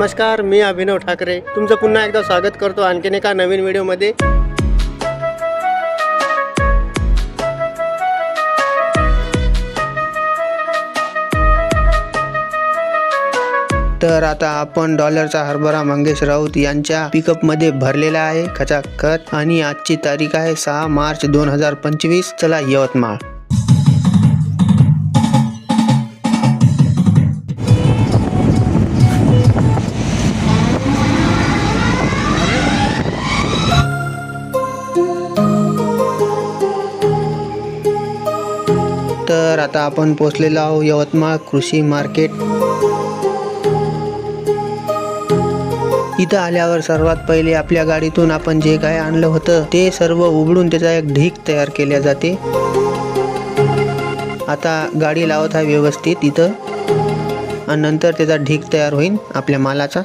नमस्कार मी अभिनव ठाकरे. तुमचं पुन्हा एकदा स्वागत करतो आणखीन एका नवीन व्हिडिओमध्ये. तर आता आपण डॉलरचा हरभरा मंगेश राऊत यांच्या पिकअपमध्ये भरलेला आहे. खचाखच आणि आजची तारीख आहे सहा मार्च दोन हजार पंचवीस. चला यवतमाळ. तर आता आपण पोचलेलो आहोत यवतमाळ कृषी मार्केट. इथं आल्यावर सर्वात पहिले आपल्या गाडीतून आपण जे काय आणलं होतं ते सर्व उघडून त्याचा एक ढीक तयार केल्या जाते. आता गाडी लावत आहे व्यवस्थित इथं. आणि नंतर त्याचा ढीक तयार होईल आपल्या मालाचा.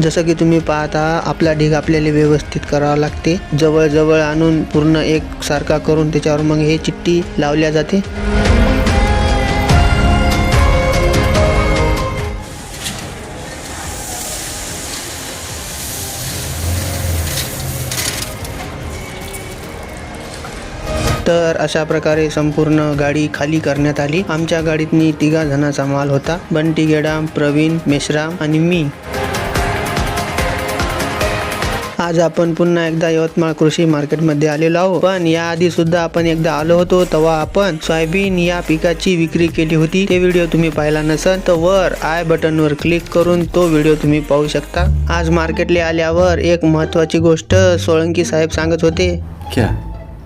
जसं की तुम्ही पाहता आपला ढीग आपल्याला व्यवस्थित करावा लागते. जवळजवळ आणून पूर्ण एक सारखा करून त्याच्यावर मग हे चिठ्ठी लावल्या जाते. तर अशा प्रकारे संपूर्ण गाडी खाली करण्यात आली. आमच्या गाडीतनी तिघा जणांचा माल होता. बंटी गेडाम प्रवीण मेश्राम आणि मी. आज आपण पुन्हा एकदा यवतमाळ कृषी मार्केटमध्ये आलेलो आहोत. पण याआधी सुद्धा आपण एकदा आलो होतो तेव्हा आपण सोयाबीन या पिकाची विक्री केली होती. ते व्हिडिओ तुम्ही पाहिला नसेल तर वर आय बटनवर क्लिक करून तो व्हिडिओ तुम्ही पाहू शकता. आज मार्केटला आल्यावर एक महत्वाची गोष्ट सोळंकी साहेब सांगत होते. क्या?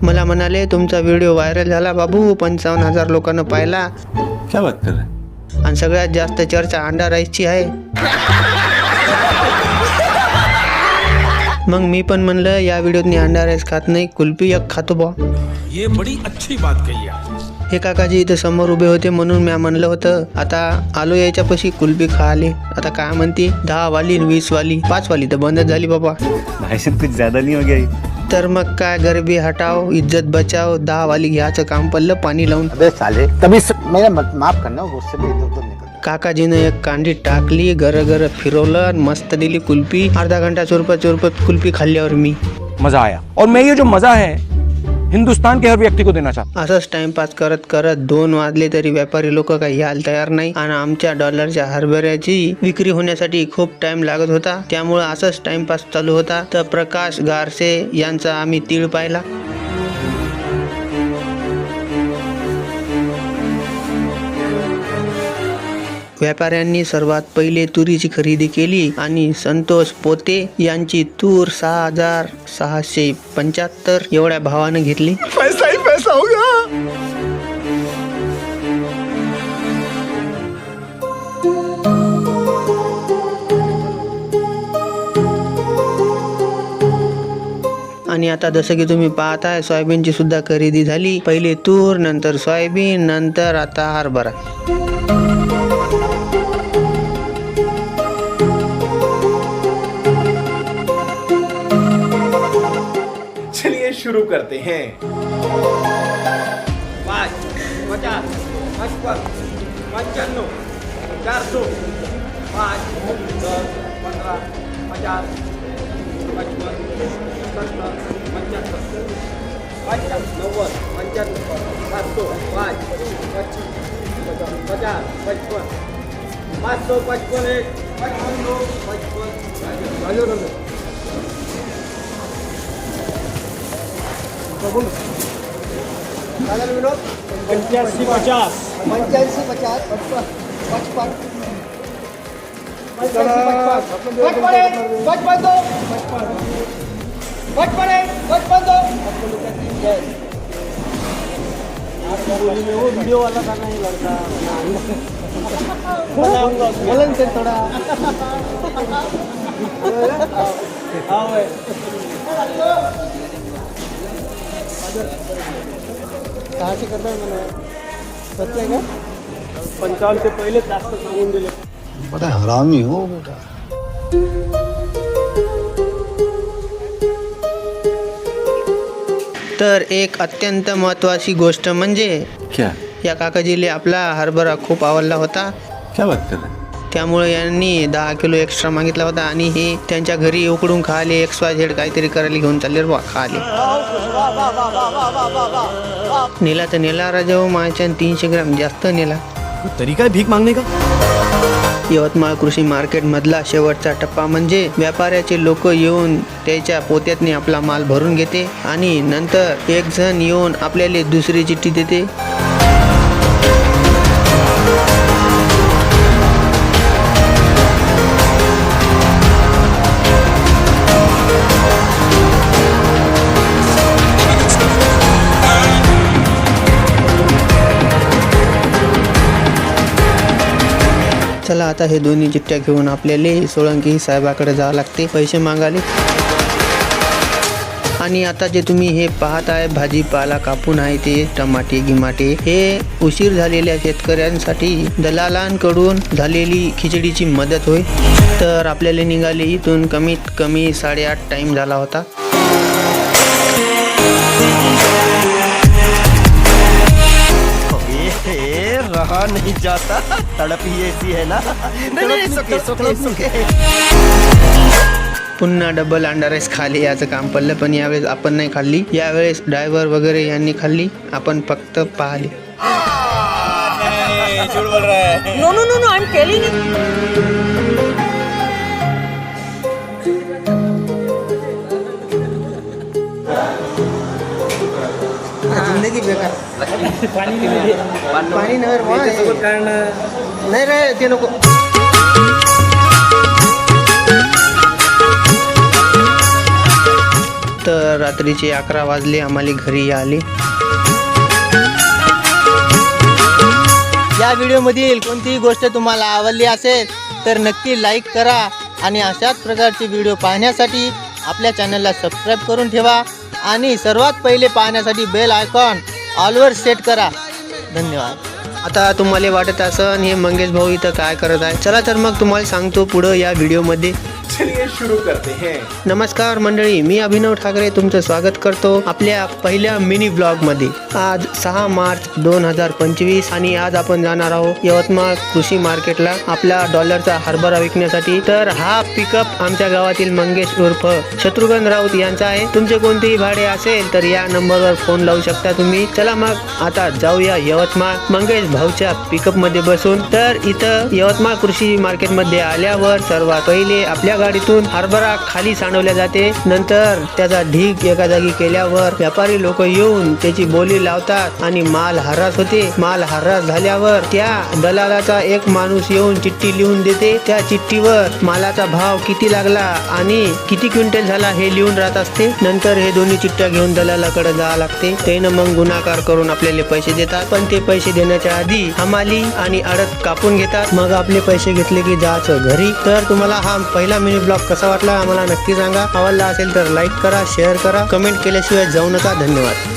मला म्हणाले तुमचा व्हिडिओ व्हायरल झाला बाबू पंचावन्न हजार लोकांना पाहिला. क्या बात कर रहे हैं? आणि सगळ्यात जास्त चर्चा अंडा राईसची आहे. मग मी पण म्हणलं या व्हिडिओत मी अंडा राईस खात नाही कुल्फी एक खातो बा ये बड़ी अच्छी बात कही हे। काकाजी इथं समोर उभे होते म्हणून मी म्हणलं होतं आता आलो यायच्या पशी कुल्फी खाले. आता काय म्हणते? दहा वाली आणि वीस वाली पाच वाली तर बंदच झाली बाबा. कुछ ज्यादा नहीं हो गया ये? तर मग काय गरिबी हटाव इज्जत बचाव दहा वाली घ्यायचं काम पडलं पाणी लावून. अबे साले तभी स... मेरा मत माफ करना गुस्से में इधर उधर निकल काकाजीनं एक कांडी टाकली गर गर फिरवलं आणि मस्त दिली कुल्फी. अर्धा घंटा चुरपत चुरपत कुल्फी खाल्ल्यावर मी. मजा आया. और मैं ये जो मजा है हिंदुस्तान के हर व्यक्ति को देना चाहता असंच टाइमपास करत करत दोन वाजले तरी व्यापारी लोक काही यायला तयार नाही. आणि आमच्या डॉलरच्या हरभऱ्याची विक्री होण्यासाठी खूप टाइम लागत होता. त्यामुळे असंच टाइमपास चालू होता. तर प्रकाश गारसे यांचा आम्ही तीळ पाहिला. व्यापाऱ्यांनी सर्वात पहिले तुरीची खरेदी केली आणि संतोष पोते यांची तूर सहा हजार सहाशे पंच्याहत्तर एवढ्या भावानं घेतली. पैसा ही पैसा होगा आणि आता जसं की तुम्ही पाहताय सोयाबीनची सुद्धा खरेदी झाली. पहिले तूर नंतर सोयाबीन नंतर आता हरभरा. शुरू करते हैं। पाच, पचास, पचपन पंच्याण्णव चारशे पाच, दस पंधरा पचास, पचपन, सत्तर पंच्याहत्तर पंच्याण्णव नव्वद पंच्याण्णव सातशे पाच, पच्चीस, पचास, पचपन पाचशे पचपन, एक, पचपन दोन पचपन पंच्याऐंशी पचास पंच्याऐंशी पचास पचपन पचपन पचपन एक पचपन दो पचपन एक पचपन दो वीडियो वाला था नहीं लड़का बोलन से थोड़ा हाँ भाई कहाँ से करता है मैंने सच है क्या पंचावन्न से पहिले जास्त सांगून दिले. बड़ा हरामी हो बेटा. तर एक अत्यंत महत्वाची गोष्ट म्हणजे क्या? या काकाजीले आपला हरभरा खूप आवडला होता. क्या बात कर रहे हैं? त्यामुळे यांनी दहा किलो एक्स्ट्रा मागितला होता आणि हे त्यांच्या घरी उकडून खाले एक्स वाय झेड काहीतरी करायला घेऊन चालले बा खाले. नेला तर नेला राजा हो मायच्या तीनशे ग्राम जास्त नेला. तरीका है भीख मांगने का? यवतमाळ कृषी मार्केट मधला शेवटचा टप्पा म्हणजे व्यापाऱ्याचे लोक येऊन त्याच्या पोत्यातनी आपला माल भरून घेते आणि नंतर एक जण येऊन आपल्याला दुसरी चिठ्ठी देते. चला आता हे दोन्ही चिठ्ठ्या घेऊन आपल्याला सोळंकी साहेबाकडे जावं लागते पैसे मागायला आणि आता जे तुम्ही हे पाहत आहे भाजीपाला कापून आहे ते टमाटे गिमाटे हे उशीर झालेल्या शेतकऱ्यांसाठी दलालांकडून झालेली खिचडीची मदत होय. तर आपल्याला निघाले इथून कमीत कमी साडेआठ टाईम झाला होता. रहा नहीं जाता। तड़प ही ऐसी है ना? नहीं नहीं सुके सुके सुके पुन्हा डबल अंडा राईस खाली याचं काम पडलं पण यावेळेस आपण नाही खाल्ली. यावेळेस ड्रायव्हर वगैरे यांनी खाल्ली आपण फक्त पाहिली. No, no, no, no, I'm telling जिंदगी बेकार. पाणी नाही रे ते नको. तर रात्रीचे अकरा वाजले आम्हाला घरी आले. या व्हिडिओमधील कोणतीही गोष्ट तुम्हाला आवडली असेल तर नक्की लाईक करा आणि अशाच प्रकारचे व्हिडिओ पाहण्यासाठी आपल्या चॅनलला सबस्क्राईब करून ठेवा. आणि सर्वात पहिले पाहण्यासाठी बेल आयकॉन ऑलवर सेट करा. धन्यवाद. आता तुम्हाला वाटत असन हे मंगेश भाऊ इथं काय करत आहे? चला तर मग तुम्हाला सांगतो पुढं या व्हिडिओमध्ये शुरू करते हैं। नमस्कार मंडळी मी अभिनव ठाकरे तुमचं स्वागत करतो आपल्या पहिल्या मिनी ब्लॉगमध्ये आज सहा मार्च दोन हजार पंचवीस आणि आज आपण जाणार आहोत यवतमाळ कृषी मार्केटला आपला डॉलरचा हरभरा विकण्यासाठी. तर हा पिकअप आमच्या गावातील मंगेश उर्फ शत्रुघ्न राऊत यांचा आहे. तुमचे कोणतेही भाडे असेल तर या नंबरवर फोन लावू शकता तुम्ही. चला मग आता जाऊया यवतमाळ. मंगेश भाऊच्या पिकअपमध्ये बसून. तर इथं यवतमाळ कृषी मार्केटमध्ये आल्यावर सर्वात पहिले आपल्या गाडीतून हरभरा खाली सांडवल्या जाते. नंतर त्याचा ढीग एका जागी केल्यावर व्यापारी लोक येऊन त्याची बोली लावतात आणि माल हरास होते. माल हरास झाल्यावर त्या दलालाचा एक माणूस येऊन चिठ्ठी लिहून देते. त्या चिठ्ठीवर मालाचा भाव किती लागला आणि किती क्विंटल झाला हे लिहून राहत असते. नंतर हे दोन्ही चिठ्ठ्या घेऊन दलालाकडे जावं लागते. त्यानं मग गुन्हाकार करून आपल्याला पैसे देतात. पण ते पैसे देण्याच्या आधी हमाली आणि अडत कापून घेतात. मग आपले पैसे घेतले की जायचं घरी. तर तुम्हाला हा पहिला मिनी ब्लॉक कसा वाटला आम्हाला नक्की सांगा. आवडला असेल तर लाईक करा शेअर करा. कमेंट केल्याशिवाय जाऊ नका. धन्यवाद.